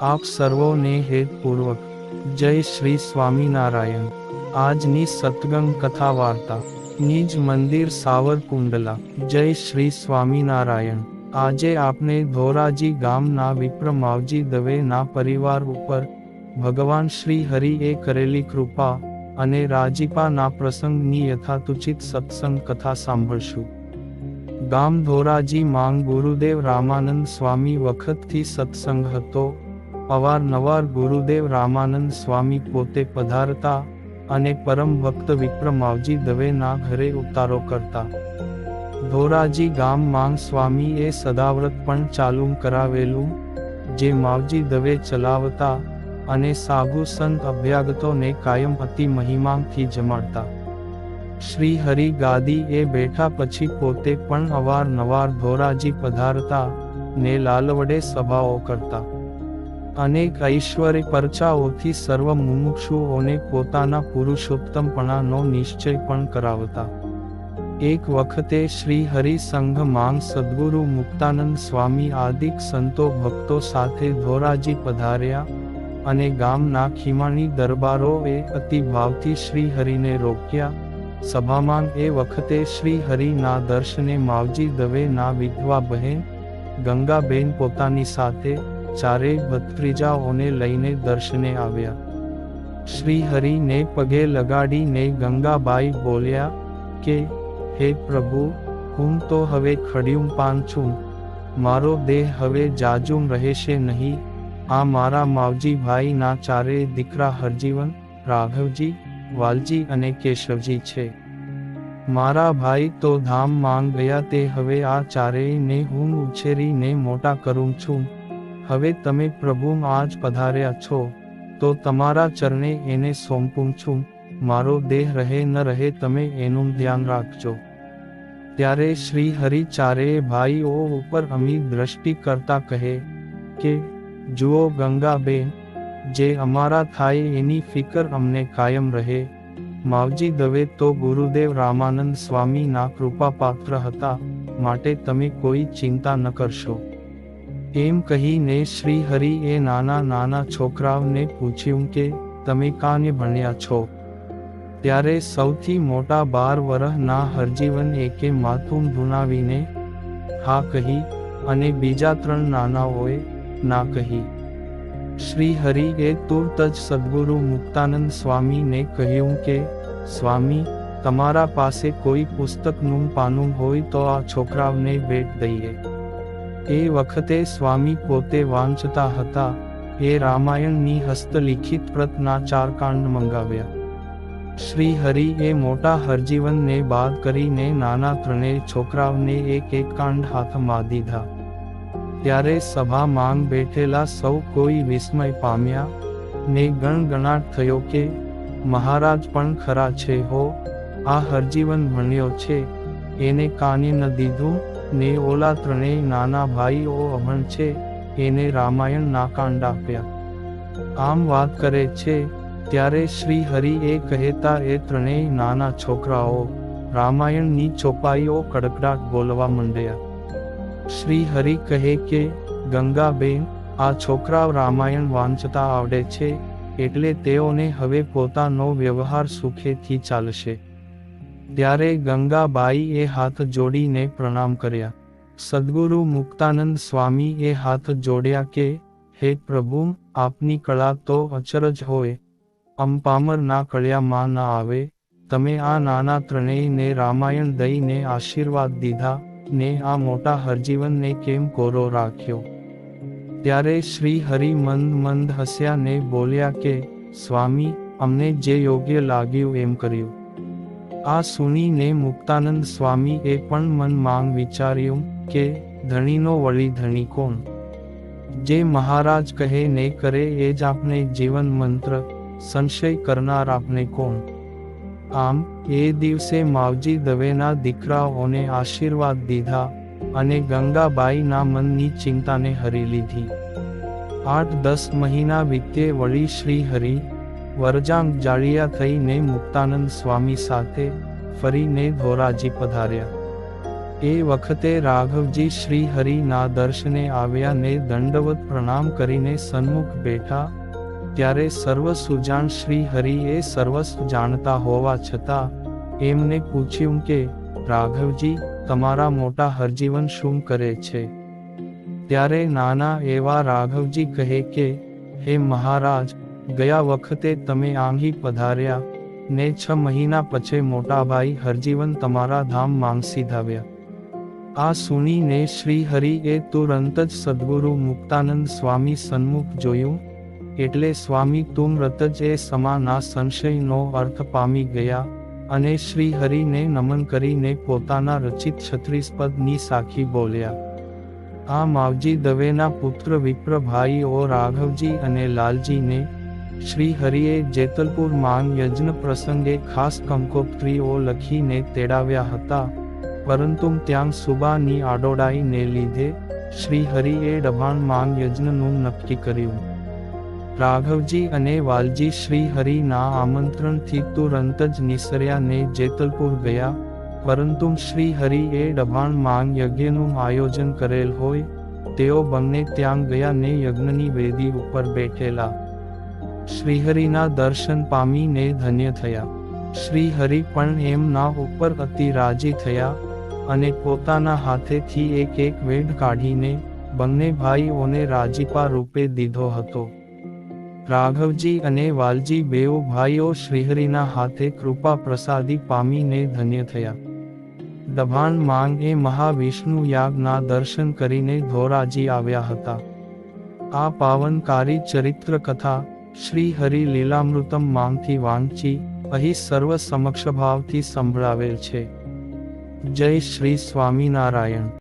આપ સર્વોને હેતપૂર્વક. જય શ્રી સ્વામિનારાયણ. આજની સતગંગ કથા વાર્તા નિજ મંદિર સાવરકુંડલા. જય શ્રી સ્વામિનારાયણ. આજે આપણે ધોરાજી ગામના વિપ્ર માવજી દવેના પરિવાર ઉપર ભગવાન શ્રી હરિએ કરેલી કૃપા અને રાજીપાના પ્રસંગની યથાતુચિત સત્સંગ કથા સાંભળશું. ગામ ધોરાજી માંગ ગુરુદેવ રામાનંદ સ્વામી વખતથી સત્સંગ હતો. અવારનવાર ગુરુદેવ રામાનંદ સ્વામી પોતે પધારતા અને પરમ ભક્ત વિક્રમાવજી દવેના ઘરે ઉતારો કરતા. ધોરાજી ગામ માંગ સ્વામીએ સદાવ્રત પણ ચાલુ કરાવેલું, જે માવજી દવે ચલાવતા અને સાગુ સંત અભ્યાગતોને કાયમ અતિ મહિમાથી જમાડતા. શ્રી હરિ ગાદી એ બેઠા પછી પોતે પણ અવારનવાર ધોરાજી પધારતા ને લાલવડે સભાઓ કરતા. અનેક ઐશ્વર્ય પરચાઓથી સર્વ મુમુક્ષુઓને પોતાના પુરુષોત્તમપણાનો નિશ્ચય પણ કરાવતા. એક વખતે શ્રી હરિ સંઘ માંગ સદગુરુ મુક્તાનંદ સ્વામી આદિક સંતો ભક્તો સાથે ધોરાજી પધાર્યા અને ગામના ખીમાણી દરબારોએ અતિ ભાવથી શ્રી હરિને રોક્યા. સભામાં એ વખતે શ્રી હરિના દર્શને માવજી દવેના વિધવા બહેન ગંગાબેન પોતાની સાથે ચારેય ભત્રીજાઓને લઈને દર્શને આવ્યા. શ્રી હરિને પગે લગાડીને ગંગાબાઈ બોલ્યા કે, હે પ્રભુ, હું તો હવે ખડિયું પાન છું. મારો દેહ હવે જાજુમ રહેશે નહીં. આ મારા માવજી ભાઈના ચારેય દીકરા હરજીવન, રાઘવજી, વાલજી અને કેશવજી છે. મારા ભાઈ તો ધામ માંગ ગયા તે હવે આ ચારેયને હું ઉછેરીને મોટા કરું છું. હવે તમે પ્રભુ આજ પધાર્યા છો, તો તમારા ચરણે એને સોંપું છું, મારો દેહ રહે ન રહે તમે એનું ધ્યાન રાખજો. ત્યારે શ્રી હરિ ચારેય ભાઈઓ ઉપર અમી દ્રષ્ટિ કરતા કહે કે, જુઓ ગંગાબેન જે અમારા થાય એની ફિકર અમને કાયમ રહે. માવજી દવે તો ગુરુદેવ રામાનંદ સ્વામીના કૃપાપાત્ર હતા, માટે તમે કોઈ ચિંતા ન કરશો. એમ કહીને શ્રી હરિએ નાના નાના છોકરાઓને પૂછ્યું કે, તમે કાને ભણ્યા છો? ત્યારે સૌથી મોટા બાર વરહના હરજીવન એકે માથું ધુનાવીને હા કહી અને બીજા ત્રણ નાનાઓએ ના કહી. શ્રી હરિએ તુરત જ સદગુરુ મુક્તાનંદ સ્વામીને કહ્યું કે, સ્વામી, તમારા પાસે કોઈ પુસ્તકનું પાનું હોય તો આ છોકરાઓને ભેટ દઈએ. એ વખતે સ્વામી પોતે વાંચતા હતા, એ રામાયણની હસ્તલિખિત પ્રતના ચાર કાંડ મંગાવ્યા. શ્રી હરિએ મોટા હરજીવનને બાદ કરીને નાના ત્રણેય છોકરાઓને એક એક કાંડ હાથમાં દીધા. ત્યારે સભા માંગ બેઠેલા સૌ કોઈ વિસ્મય પામ્યા, ને ગણગણાટ થયો કે, મહારાજ પણ ખરા છે હો, આ હરજીવન ભણ્યો છે, એને કાને ન દીધું? ને ઓલા ત્રણેય નાના ભાઈઓ અભણ છે, એને રામાયણ ના કાંડ આપ્યા. આમ વાત કરે છે, ત્યારે શ્રી હરિ એ કહેતા એ ત્રણેય નાના છોકરાઓ રામાયણની ચોપાઈઓ કડકડાટ બોલવા માંડ્યા. શ્રી હરિ કહે કે, ગંગાબેન, આ છોકરાઓ રામાયણ વાંચતા આવડે છે, એટલે તેઓને હવે પોતાનો વ્યવહાર સુખેથી ચાલશે. ત્યારે ગંગાબાઈએ હાથ જોડીને પ્રણામ કર્યા. સદગુરુ મુક્તાનંદ સ્વામી એ હાથ જોડ્યા કે, હે પ્રભુ, આપની કળા તો અચરજ હોય. અંપામર ના કળિયામાં ના આવે. તમે આ નાના ત્રણેયને રામાયણ દઈને આશીર્વાદ દીધા, ને આ મોટા હરજીવનને કેમ કોરો રાખ્યો? ત્યારે શ્રી હરિ મંદ મંદ હસ્યા ને બોલ્યા કે, સ્વામી, અમને જે યોગ્ય લાગ્યું એમ કર્યું. આ સુનીને મુક્તાનંદ સ્વામી એ પણ મન માંગ વિચાર્યું કે ધણીનો વળી ધણી કોણ? જે મહારાજ કહે ને કરે એ જ આપણે જીવન મંત્ર, સંશય કરનાર આપણે કોણ? આમ, એ દિવસે માવજી દવેના દીકરાઓને આશીર્વાદ દીધા અને ગંગાબાઈના મનની ચિંતાને હરી લીધી. આઠ દસ મહિના વીતે વળી શ્રી હરિ વરજાંગ જાળિયા થઈને મુક્તાનંદ સ્વામી સાથે ફરીને ધોરાજી પધાર્યા. એ વખતે રાઘવજી શ્રી હરિના દર્શને આવ્યા ને દંડવત પ્રણામ કરીને સન્મુખ બેઠા, ત્યારે સર્વ સુજાણ શ્રી હરિએ સર્વસ્વ જાણતા હોવા છતાં, એમને પૂછ્યું કે, રાઘવજી, તમારા મોટા હરજીવન શું કરે છે? ત્યારે નાના એવા રાઘવજી કહે કે, હે મહારાજ ગયા વખતે તમે આંગી પધાર્યા, ને છ મહિના પછી મોટાભાઈ હરજીવન તમારા ધામ માંગસી ધાવ્યા. આ સુનીને શ્રી હરિએ તુરંત જ સદગુરુ મુક્તાનંદ સ્વામી સન્મુખ જોયું, એટલે સ્વામી તુમરત જ એ સમાના સંશયનો અર્થ પામી ગયા, અને શ્રી હરિને નમન કરીને પોતાના રચિત છત્રીસપદની સાખી બોલ્યા. આ માવજી દવેના પુત્ર વિપ્રભાઈઓ રાઘવજી અને લાલજીને શ્રી હરિએ જેતલપુર માંગ યજ્ઞ પ્રસંગે ખાસ કંકોત્રીઓ લખીને તેડાવ્યા હતા. પરંતુ ત્યાં સુબાની આડોડાઈને લીધે શ્રી હરિએ ડભાણ માંગ યજ્ઞનું નક્કી કર્યું. રાઘવજી અને વાલજી શ્રી હરિના આમંત્રણથી તુરંત જ નિસર્યા ને જેતલપુર ગયા. પરંતુ શ્રી હરિએ ડભાણ માંગ યજ્ઞનું આયોજન કરેલ હોય, તેઓ બંને ત્યાં ગયા ને યજ્ઞની વેદી ઉપર બેઠેલા. શ્રીહરિના દર્શન પામીને ધન્ય થયા. શ્રીહરિ પણ એમના ઉપર અતિ રાજી થયા અને પોતાના હાથેથી એક એક વેઢ કાઢીને બંને ભાઈઓને રાજીપા રૂપે દીધો હતો. રાઘવજી અને વાલજી બેઓ ભાઈઓ શ્રીહરિના હાથે કૃપા પ્રસાદી પામીને ધન્ય થયા. દભાણ માંગ એ મહાવિષ્ણુ યાગના દર્શન કરીને ધોરાજી આવ્યા હતા. આ પાવનકારી ચરિત્ર કથા શ્રી હરિ લીલામૃતમ માંગથી વાંચી અહીં સર્વ સમક્ષભાવથી સંભળાવેલ છે. જય શ્રી સ્વામિનારાયણ.